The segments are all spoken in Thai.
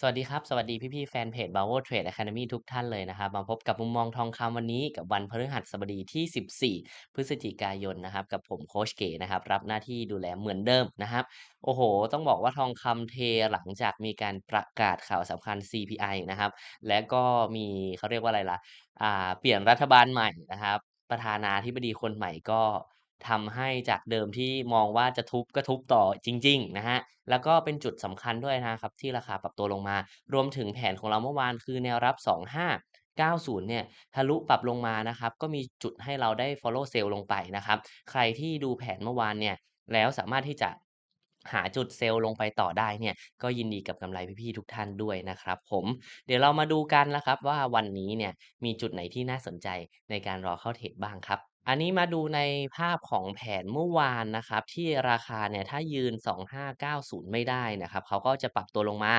สวัสดีครับ สวัสดีพี่ๆแฟนเพจ Bravo Trade Academy ทุกท่านเลยนะครับ มาพบกับมุมมองทองคำวันนี้กับวันพฤหัสบดีที่ 14 พฤศจิกายนนะครับ กับผมโคชเก๋นะครับ รับหน้าที่ดูแลเหมือนเดิมนะครับ โอ้โฮต้องบอกว่าทองคำเทหลังจากมีการประกาศข่าวสำคัญ CPI นะครับ และก็มีเขาเรียกว่าอะไรล่ะ อ่า เปลี่ยนรัฐบาลใหม่นะครับ ประธานาธิบดีคนใหม่ก็ ทำให้จากเดิมที่มองว่าจะทุบก็ทุบต่อจริง ๆ นะครับแล้วก็เป็นจุดสำคัญด้วยนะครับที่ราคาปรับตัวลงมา รวมถึงแผนของเราเมื่อวานคือแนวรับ 2590 เนี่ยทะลุปรับลงมานะครับ ก็มีจุดให้เราได้ Follow Sell ลงไปนะครับ ใครที่ดูแผนเมื่อวานเนี่ยแล้วสามารถที่จะหาจุดเซลล์ลงไปต่อได้เนี่ยก็ยินดีกับกำไรพี่ๆทุกท่านด้วยนะครับผมเดี๋ยวเรามาดูกันนะครับว่าวันนี้เนี่ยมีจุดไหนที่น่าสนใจในการรอเข้าเทรดบ้างครับ อันนี้มาดูในภาพของแผนเมื่อวานนะครับ ที่ราคาเนี่ยถ้ายืน 2590 ไม่ได้นะครับ เขาก็จะปรับตัวลงมา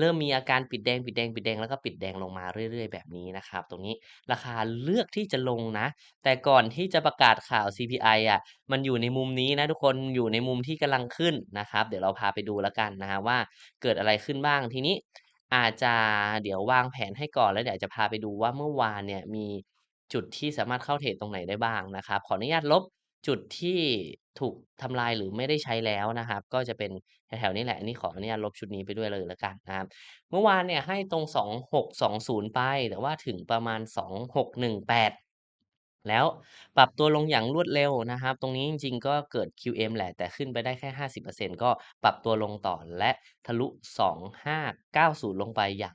เริ่มมีอาการปิดแดงปิดแดงปิดแดงแล้วก็ปิดแดงลงมาเรื่อย ๆ แบบนี้นะครับ ตรงนี้ราคาเลือกที่จะลงนะ แต่ก่อนที่จะประกาศข่าว CPI อะมันอยู่ในมุมนี้นะทุกคนอยู่ในมุมที่กำลังขึ้นนะครับ เดี๋ยวเราพาไปดูแล้วกันนะครับว่าเกิดอะไรขึ้นบ้างทีนี้อาจจะเดี๋ยววางแผนให้ก่อนแล้วเดี๋ยวจะพาไปดูว่าเมื่อวานเนี่ยมี จุดที่สามารถเข้าเทรดตรงไหนได้บ้างนะครับ ขออนุญาตลบจุดที่ถูกทำลายหรือไม่ได้ใช้แล้วนะครับ ก็จะเป็นแถวๆนี้แหละอันนี้ขออนุญาตลบชุดนี้ไปด้วยเลยแล้วกันนะครับเมื่อวานเนี่ยให้ตรง 2620 ไป แต่ว่าถึงประมาณ 2618 แล้วปรับตัวลงอย่างรวดเร็วนะครับ ตรงนี้จริงๆก็เกิด QM แหละ แต่ขึ้นไปได้แค่ 50%ก็ปรับตัวลงต่อและทะลุ 2590 ลงไปอย่าง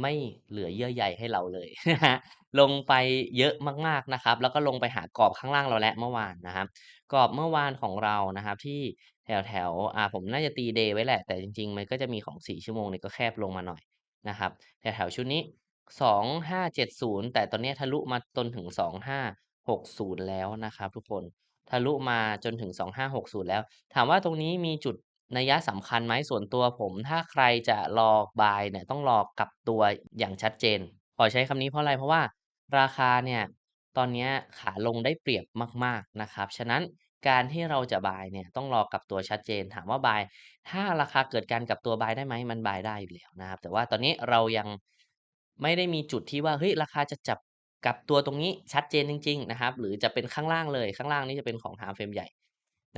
ไม่เหลือเยื่อใยให้เราเลยนะครับลงไปเยอะมากๆนะครับ แล้วก็ลงไปหากรอบข้างล่างเราแล้วเมื่อวานนะครับกรอบเมื่อวานของเรานะครับ ที่แถวๆอ่าผมน่าจะตี Day ไว้แหละ แต่จริง ๆ มันก็จะมีของ 4 ชั่วโมงเนี่ยก็แคบลงมาหน่อยนะครับแถวๆชุดนี้ 2570 แต่ตอนนี้ทะลุมาจนถึง 2560 แล้วนะครับ ทุกคนทะลุมาจนถึง 2560 แล้ว ถามว่าตรงนี้มีจุด นัยยะสำคัญไหม?ส่วนตัวผม ถ้าใครจะรอบายเนี่ยต้องรอกลับตัวอย่างชัดเจน ขอใช้คำนี้เพราะอะไร?เพราะว่าราคาเนี่ยตอนนี้ขาลงได้เปรียบมาก ๆนะครับ ฉะนั้นการที่เราจะบายเนี่ยต้องรอกลับตัวชัดเจน ถามว่าบาย ถ้าราคาเกิดการกลับตัวบายได้ไหม?มันบายได้อยู่แล้วนะครับ แต่ว่าตอนนี้เรายังไม่ได้มีจุดที่ว่าเฮ้ยราคาจะจับกับตัวตรงนี้ชัดเจนจริง ๆ นะครับ หรือจะเป็นข้างล่างเลยข้างล่างนี้จะเป็นของ Time Frame ใหญ่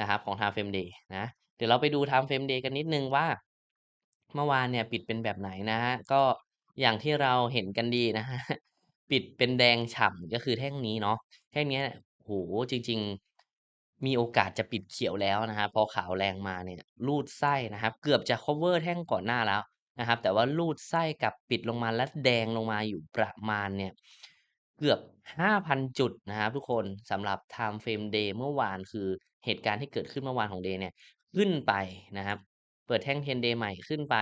นะครับ ของ Time Frame Day นะ เดี๋ยวเราไปดู Time Frame Day กันนิดนึงว่า เมื่อวานเนี่ยปิดเป็นแบบไหนนะครับก็อย่างที่เราเห็นกันดีนะครับปิดเป็นแดงฉ่ำก็คือแท่งนี้เนาะ แท่งนี้โอ้โฮจริง ๆ มีโอกาสจะปิดเขียวแล้วนะครับพอขาวแรงมาเนี่ยรูดไส้นะครับ เกือบจะคัฟเวอร์แท่งก่อนหน้าแล้วนะครับ แต่ว่ารูดไส้กับปิดลงมาแล้วแดงลงมาอยู่ประมาณเนี่ยเกือบ 5,000 จุดนะครับทุกคนสำหรับ Time Frame Day เมื่อวานคือเหตุการณ์ที่เกิดขึ้นเมื่อวานของ Day เนี่ย ขึ้นไปนะครับ เปิดแท่ง 10 Day ใหม่ขึ้นไป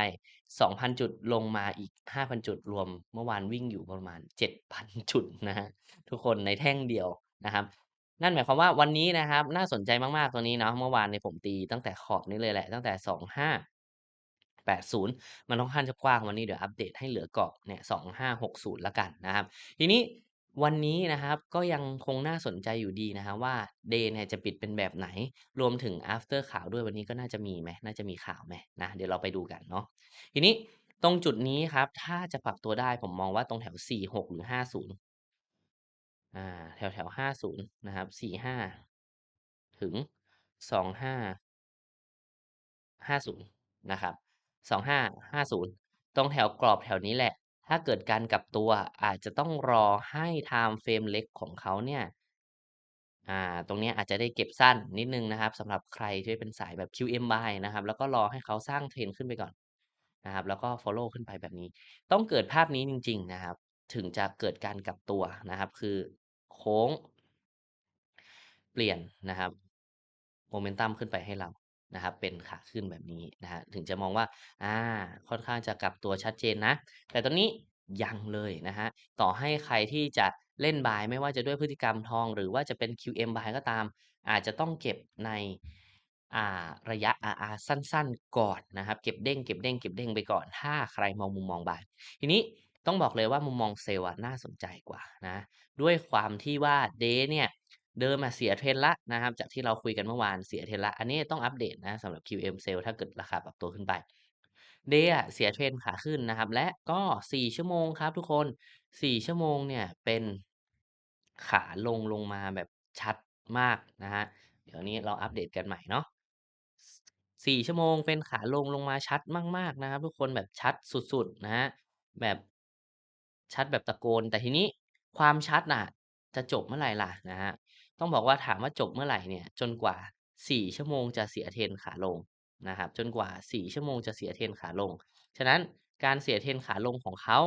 2,000 จุดลงมาอีก 5,000 จุดรวม เมื่อวานวิ่งอยู่ประมาณ 7,000 จุดนะครับทุกคนในแท่งเดียวนะครับ นั่นหมายความว่าวันนี้นะครับ น่าสนใจมากๆตัวนี้เนาะเมื่อวานเนี่ยผมตีตั้งแต่ขอบนี้เลยแหละตั้งแต่ 2580 มันค่อนข้างจะกว้างวันนี้เดี๋ยวอัปเดตให้เหลือกรอบเนี่ย 2560ล้วกันนะครับ ทีนี้ วันนี้นะครับก็ยังคงน่าสนใจอยู่ดีนะครับว่า Day เนี่ยจะปิดเป็นแบบไหน?รวมถึงอาฟเตอร์ข่าวด้วยวันนี้ก็น่าจะมีไหม?น่าจะมีข่าวไหม?นะเดี๋ยวเราไปดูกันเนาะทีนี้ตรงจุดนี้ครับ ถ้าจะปรับตัวได้ผมมองว่าตรงแถว 46 หรือ 50อ่าแถวๆ50 นะครับ 45 ถึง 25 50 นะครับ 2550 ตรงแถวกรอบแถวนี้แหละ ถ้าเกิดการกลับตัวอาจจะต้องรอให้ Time Frame เล็กของเขาเนี่ย อ่า ตรงเนี้ยอาจจะได้เก็บสั้นนิดหนึ่งนะครับสำหรับใครที่เป็นสายแบบ QM Buy นะครับ แล้วก็รอให้เขาสร้าง Trend ขึ้นไปก่อนนะครับ แล้วก็ฟอลโลว์ขึ้นไปแบบนี้ ต้องเกิดภาพนี้จริง ๆ นะครับ ถึงจะเกิดการกลับตัวนะครับ คือโค้ง เปลี่ยนนะครับ Momentum ขึ้นไปให้เรา นะครับเป็นขาขึ้นแบบนี้นะครับถึงจะมองว่าอ่าค่อนข้างจะกลับตัวชัดเจนนะ แต่ตอนนี้ยังเลยนะครับต่อให้ใครที่จะเล่น Buy ไม่ว่าจะด้วยพฤติกรรมทอง หรือว่าจะเป็น QM Buy ก็ตาม อาจจะต้องเก็บในอ่าระยะ RR สั้นๆ ก่อนนะครับ เก็บเด้งเก็บเด้งเก็บเด้งไปก่อน ถ้าใครมองมุมมอง Buy ทีนี้ต้องบอกเลยว่ามุมมองเซลล์น่าสนใจกว่านะ ด้วยความที่ว่า Day เนี่ย เดิมอะเสีย Trend แล้วนะครับ จากที่เราคุยกันเมื่อวานเสีย Trend แล้วอันนี้ต้องอัปเดตนะสำหรับ QM เซลล์ถ้าเกิดราคาปรับตัวขึ้นไปเดย์อะเสียเทรนขาขึ้นนะครับ และก็ 4 ชั่วโมงครับทุกคน 4 ชั่วโมงเนี่ยเป็นขาลงลงมาแบบชัดมากนะครับเดี๋ยวนี้เราอัปเดตกันใหม่เนาะ4ชั่วโมงเป็นขาลงลงมาชัดมาก ๆนะครับ ทุกคนแบบชัดสุดๆนะครับแบบชัดแบบตะโกน แต่ทีนี้ความชัดน่ะ จะจบเมื่อไหร่ล่ะนะครับ ต้องบอกว่าถามว่าจบเมื่อไหร่เนี่ย จนกว่า 4 ชั่วโมงจะเสียเทนขาลงนะครับ จนกว่า 4 ชั่วโมงจะเสียเทนขาลง ฉะนั้นการเสียเทนขาลงของเขา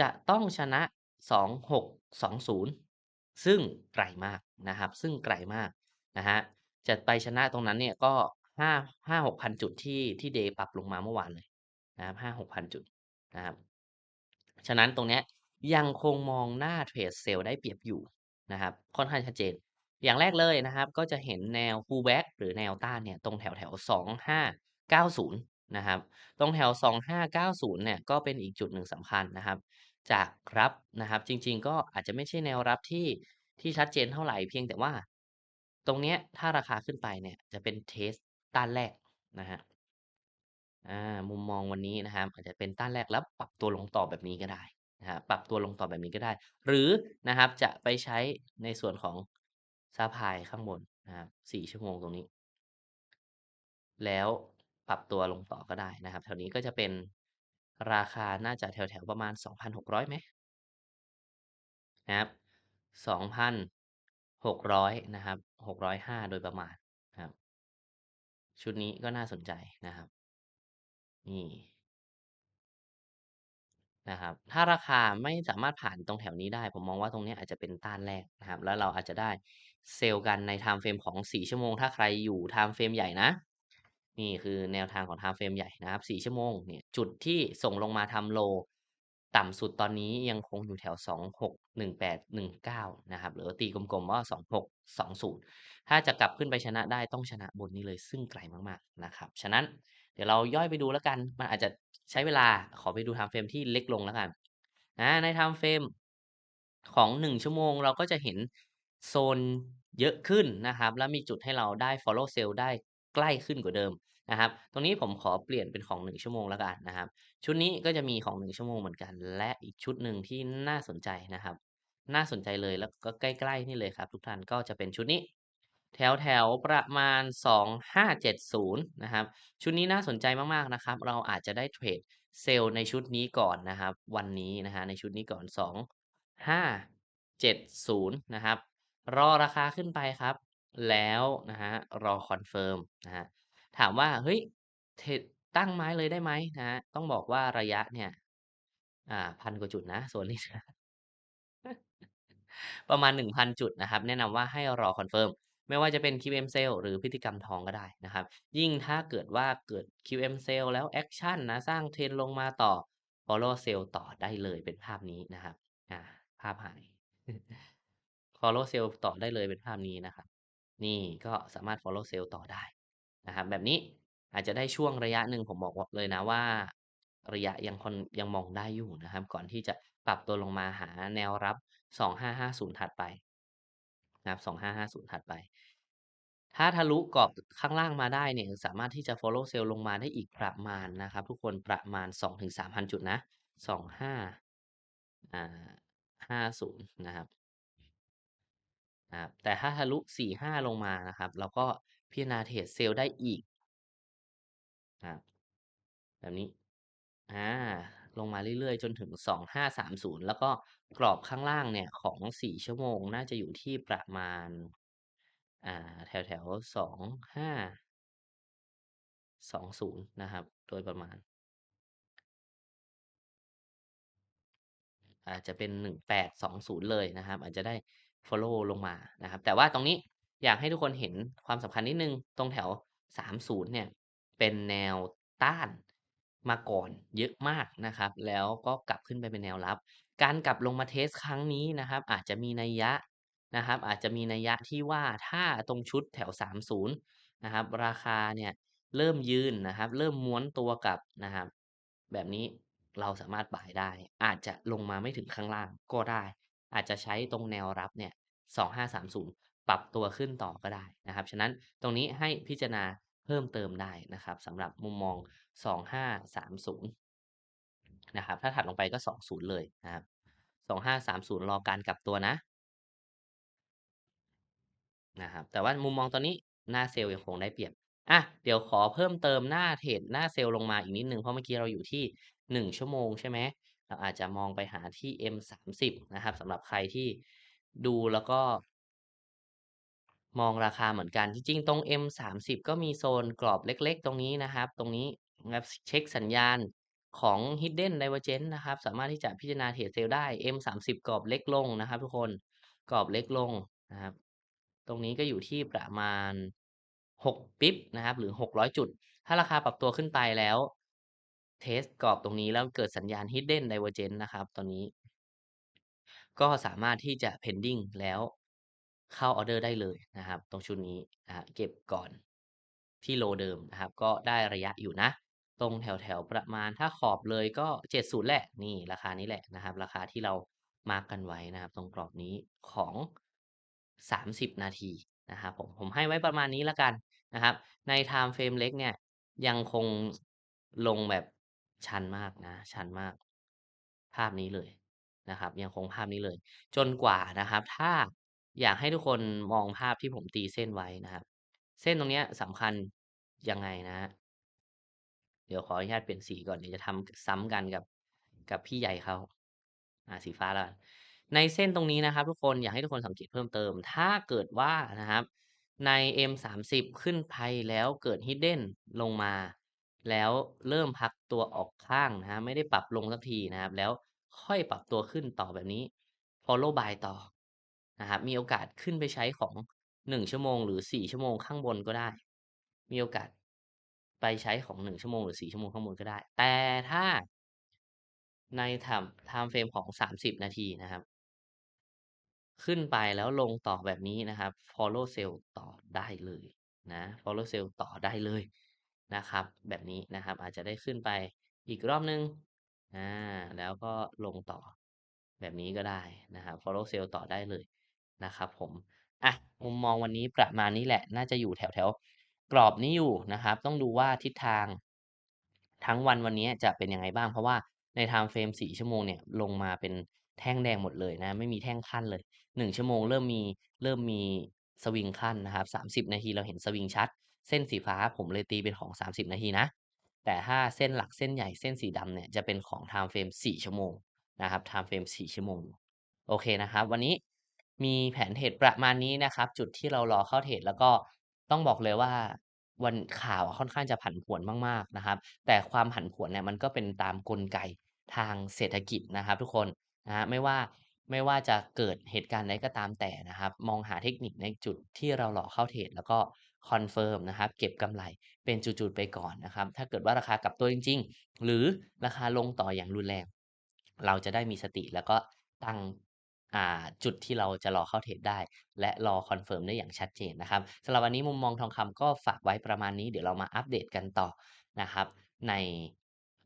จะต้องชนะ 2620 ซึ่งไกลมากนะครับ ซึ่งไกลมากนะครับจะไปชนะตรงนั้นเนี่ยก็ 5 5-6,000จุดที่ที่เดย์ปรับลงมาเมื่อวานเลยนะครับ5-6,000จุดนะครับ ฉะนั้นตรงเนี้ยยังคงมองหน้าเทรดเซลล์ได้เปรียบอยู่นะครับ ค่อนข้างชัดเจน อย่างแรกเลยนะครับ ก็จะเห็นแนว pullback หรือแนวต้านเนี่ยตรงแถวๆ2590 นะครับ ตรงแถว 2590 เนี่ยก็เป็นอีกจุดหนึ่งสำคัญนะครับ จากรับนะครับจริงๆ ก็อาจจะไม่ใช่แนวรับที่ที่ชัดเจนเท่าไหร่เพียงแต่ว่า ตรงเนี้ยถ้าราคาขึ้นไปเนี่ยจะเป็นเทสต้านแรกนะครับอามุมมองวันนี้นะครับ อาจจะเป็นต้านแรกแล้วปรับตัวลงต่อแบบนี้ก็ได้นะครับปรับตัวลงต่อแบบนี้ก็ได้ หรือนะครับจะไปใช้ในส่วนของ ซัปพลายข้างบนนะครับ 4 ชั่วโมงตรงนี้ แล้วปรับตัวลงต่อก็ได้นะครับ แถวนี้ก็จะเป็นราคาน่าจะแถวๆ ประมาณ 2,600ไหม?นะครับ 2,600 นะครับ 605 โดยประมาณนะครับ ชุดนี้ก็น่าสนใจนะครับ นี่ นะครับ ถ้าราคาไม่สามารถผ่านตรงแถวนี้ได้ ผมมองว่าตรงเนี้ยอาจจะเป็นต้านแรกนะครับ แล้วเราอาจจะได้เซลล์กันในไทม์เฟรมของ 4 ชั่วโมง ถ้าใครอยู่ไทม์เฟรมใหญ่นะ นี่คือแนวทางของไทม์เฟรมใหญ่นะครับ 4 ชั่วโมงเนี่ยจุดที่ส่งลงมาทำ Low ต่ำสุดตอนนี้ยังคงอยู่แถว 261819 นะครับหรือตีกลมๆว่า 2620 ถ้าจะกลับขึ้นไปชนะได้ต้องชนะบนนี้เลยซึ่งไกลมากๆนะครับ ฉะนั้น ดี๋ยวเราย่อยไปดูแล้วกัน มันอาจจะใช้เวลาขอไปดูไทม์เฟรมที่เล็กลงแล้วกันอาในไทม์เฟรมของ 1 ชั่วโมงเราก็จะเห็นโซนเยอะขึ้นนะครับ แล้วมีจุดให้เราได้ฟอลโลว์เซลล์ได้ใกล้ขึ้นกว่าเดิมนะครับ ตรงนี้ผมขอเปลี่ยนเป็นของ 1 ชั่วโมงแล้วกันนะครับ ชุดนี้ก็จะมีของ 1 ชั่วโมงเหมือนกัน และอีกชุดหนึ่งที่น่าสนใจนะครับ น่าสนใจเลยแล้วก็ใกล้ ๆ นี่เลยครับ ทุกท่านก็จะเป็นชุดนี้ แถวๆประมาณ 2570 นะครับ ชุดนี้น่าสนใจมาก ๆ นะครับ เราอาจจะได้เทรดเซลล์ในชุดนี้ก่อนนะครับ วันนี้นะครับในชุดนี้ก่อน 2570 นะครับ รอราคาขึ้นไปครับ แล้วนะครับรอคอนเฟิร์มนะครับถามว่า เฮ้ยเทรดตั้งไม้เลยได้ไหม?นะครับต้องบอกว่าระยะเนี่ย อ่า1,000กว่าจุดนะโซนนี้ประมาณ 1,000 จุดนะครับ แนะนำว่าให้รอคอนเฟิร์ม ไม่ว่าจะเป็น QM Sell หรือพฤติกรรมทองก็ได้นะครับ ยิ่งถ้าเกิดว่าเกิด QM Sell แล้วแอกชันนะสร้างเทรนลงมาต่อ Follow Sell ต่อได้เลยเป็นภาพนี้นะครับอาภาพหาย Follow Sell ต่อได้เลยเป็นภาพนี้นะครับ นี่ก็สามารถ Follow Sell ต่อได้นะครับแบบนี้อาจจะได้ช่วงระยะหนึ่งผมบอกเลยนะว่า ระยะยังคนยังมองได้อยู่นะครับ ก่อนที่จะปรับตัวลงมาหาแนวรับ 2550 ถัดไป นะครับ 2550 ถัดไป ถ้าทะลุกรอบข้างล่างมาได้เนี่ยสามารถที่จะ Follow Sell ลงมาได้อีกประมาณนะครับ ทุกคนประมาณ 2-3,000 จุดนะ 25อ่า50 นะครับนะครับแต่ถ้าทะลุ 45 ลงมานะครับ เราก็พิจารณาเทรดเซลล์ได้อีกครับแบบนี้อา ลงมาเรื่อยๆ จนถึง 2530 แล้วก็กรอบข้างล่างเนี่ยของ 4 ชั่วโมงน่าจะอยู่ที่ประมาณอ่าแถวๆ25 20นะครับ โดยประมาณ อาจจะเป็น1820เลยนะครับ อาจจะได้ฟอลโลว์ลงมานะครับ แต่ว่าตรงนี้อยากให้ทุกคนเห็นความสำคัญนิดนึง ตรงแถว30เนี่ย เป็นแนวต้าน มาก่อนเยอะมากนะครับ แล้วก็กลับขึ้นไปเป็นแนวรับ การกลับลงมาเทสครั้งนี้นะครับ อาจจะมีนัยยะนะครับ อาจจะมีนัยยะที่ว่าถ้าตรงชุดแถว 30 นะครับ ราคาเนี่ยเริ่มยืนนะครับ เริ่มม้วนตัวกลับนะครับ แบบนี้เราสามารถ buy ได้ อาจจะลงมาไม่ถึงข้างล่างก็ได้ อาจจะใช้ตรงแนวรับเนี่ย 2530 ปรับตัวขึ้นต่อก็ได้นะครับ ฉะนั้นตรงนี้ให้พิจารณา พิ่มเติมได้นะครับสำหรับมุมมอง 2530 นะครับ ถ้าถัดลงไปก็ 20 เลยนะครับ 2530 รอการกลับตัวนะนะครับ แต่ว่ามุมมองตอนนี้หน้าเซลล์ยังคงได้เปรียบอะเดี๋ยวขอเพิ่มเติมหน้าเทรดหน้าเซลล์ลงมาอีกนิดนึง เพราะเมื่อกี้เราอยู่ที่ 1 ชั่วโมงใช่ไหมเราอาจจะมองไปหาที่ M30 นะครับสำหรับใครที่ดูแล้วก็ มองราคาเหมือนกัน จริงๆ ตรง M30 ก็มีโซนกรอบเล็กๆ ตรงนี้นะครับ ตรงนี้นะครับเช็กสัญญาณของ Hidden Divergence นะครับ สามารถที่จะพิจารณาเทรดเซลได้ M30 กรอบเล็กลงนะครับ ทุกคนกรอบเล็กลงนะครับ ตรงนี้ก็อยู่ที่ประมาณ 6 ปิปนะครับ หรือ 600 จุด ถ้าราคาปรับตัวขึ้นไปแล้ว เทสกรอบตรงนี้แล้วเกิดสัญญาณ Hidden Divergence นะครับ ตอนนี้ ก็สามารถที่จะ Pending แล้ว เข้าออเดอร์ได้เลยนะครับ ตรงชุดนี้นะเก็บก่อนที่โลเดิมนะครับ ก็ได้ระยะอยู่นะ ตรงแถวๆประมาณถ้าขอบเลยก็70แหละนี่ราคานี้แหละนะครับ ราคาที่เรามาร์กกันไว้นะครับ ตรงกรอบนี้ของ 30 นาทีนะครับผมผมให้ไว้ประมาณนี้แล้วกันนะครับ ในไทม์เฟรมเล็กเนี่ยยังคงลงแบบชันมากนะ ชันมาก ภาพนี้เลยนะครับ ยังคงภาพนี้เลย จนกว่านะครับ ถ้า อยากให้ทุกคนมองภาพที่ผมตีเส้นไว้นะครับ เส้นตรงเนี้ยสำคัญยังไงนะ เดี๋ยวขออนุญาตเปลี่ยนสีก่อนเดี๋ยวจะทำซ้ำกันกับกับพี่ใหญ่เขาอ่าสีฟ้าแล้วในเส้นตรงนี้นะครับ ทุกคนอยากให้ทุกคนสังเกตเพิ่มเติม ถ้าเกิดว่านะครับ ใน M30 ขึ้นไปแล้วเกิด Hidden ลงมา แล้วเริ่มพักตัวออกข้างนะครับไม่ได้ปรับลงสักทีนะครับ แล้วค่อยปรับตัวขึ้นต่อแบบนี้ Follow by ต่อ นะครับ มีโอกาสขึ้นไปใช้ของ 1 ชั่วโมง หรือ 4 ชั่วโมงข้างบนก็ได้ มีโอกาสไปใช้ของ 1 ชั่วโมง หรือ 4 ชั่วโมงข้างบนก็ได้ แต่ถ้าในไทม์ไทม์เฟรมของ 30 นาทีนะครับ ขึ้นไปแล้วลงต่อแบบนี้นะครับ Follow Sell ต่อได้เลยนะ Follow Sell ต่อได้เลยนะครับ แบบนี้นะครับอาจจะได้ขึ้นไปอีกรอบหนึ่งอ่าแล้วก็ลงต่อแบบนี้ก็ได้นะครับ Follow Sell ต่อได้เลย นะครับผมอะมุมมองวันนี้ประมาณนี้แหละ น่าจะอยู่แถวๆกรอบนี้อยู่นะครับ ต้องดูว่าทิศทาง ทั้งวันวันนี้จะเป็นยังไงบ้าง เพราะว่าในไทม์เฟรม4ชั่วโมงเนี่ยลงมาเป็นแท่งแดงหมดเลยนะ ไม่มีแท่งขั้นเลย 1 ชั่วโมงเริ่มมีเริ่มมีสวิงขั้นนะครับ 30 นาทีเราเห็นสวิงชัด เส้นสีฟ้าผมเลยตีเป็นของ 30 นาทีนะ แต่ถ้าเส้นหลักเส้นใหญ่เส้นสีดำเนี่ยจะเป็นของไทม์เฟรม4ชั่วโมงนะครับไทม์เฟรม4ชั่วโมง โอเคนะครับ วันนี้ มีแผนเทรดประมาณนี้นะครับ จุดที่เรารอเข้าเทรดแล้วก็ต้องบอกเลยว่าวันข่าวค่อนข้างจะผันผวนมากๆนะครับ แต่ความผันผวนเนี่ยมันก็เป็นตามกลไกทางเศรษฐกิจนะครับ ทุกคนนะครับไม่ว่าไม่ว่าจะเกิดเหตุการณ์ใดก็ตามแต่นะครับ มองหาเทคนิคในจุดที่เรารอเข้าเทรดแล้วก็คอนเฟิร์มนะครับ เก็บกำไรเป็นจุดๆไปก่อนนะครับ ถ้าเกิดว่าราคากลับตัวจริง ๆ หรือราคาลงต่ออย่างรุนแรง เราจะได้มีสติแล้วก็ตั้ง อ่าจุดที่เราจะรอเข้าเทรดได้ และรอคอนเฟิร์มได้อย่างชัดเจนนะครับสำหรับวันนี้มุมมองทองคำก็ฝากไว้ประมาณนี้ เดี๋ยวเรามาอัปเดตกันต่อนะครับ ใน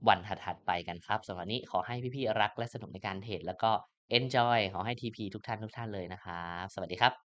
วันถัดๆไปกันครับสำหรับวันนี้ขอให้พี่ๆรักและสนุกในการเทรดแล้วก็เอนจอยขอให้ TP ทุกท่านทุกท่านเลยนะครับ สวัสดีครับ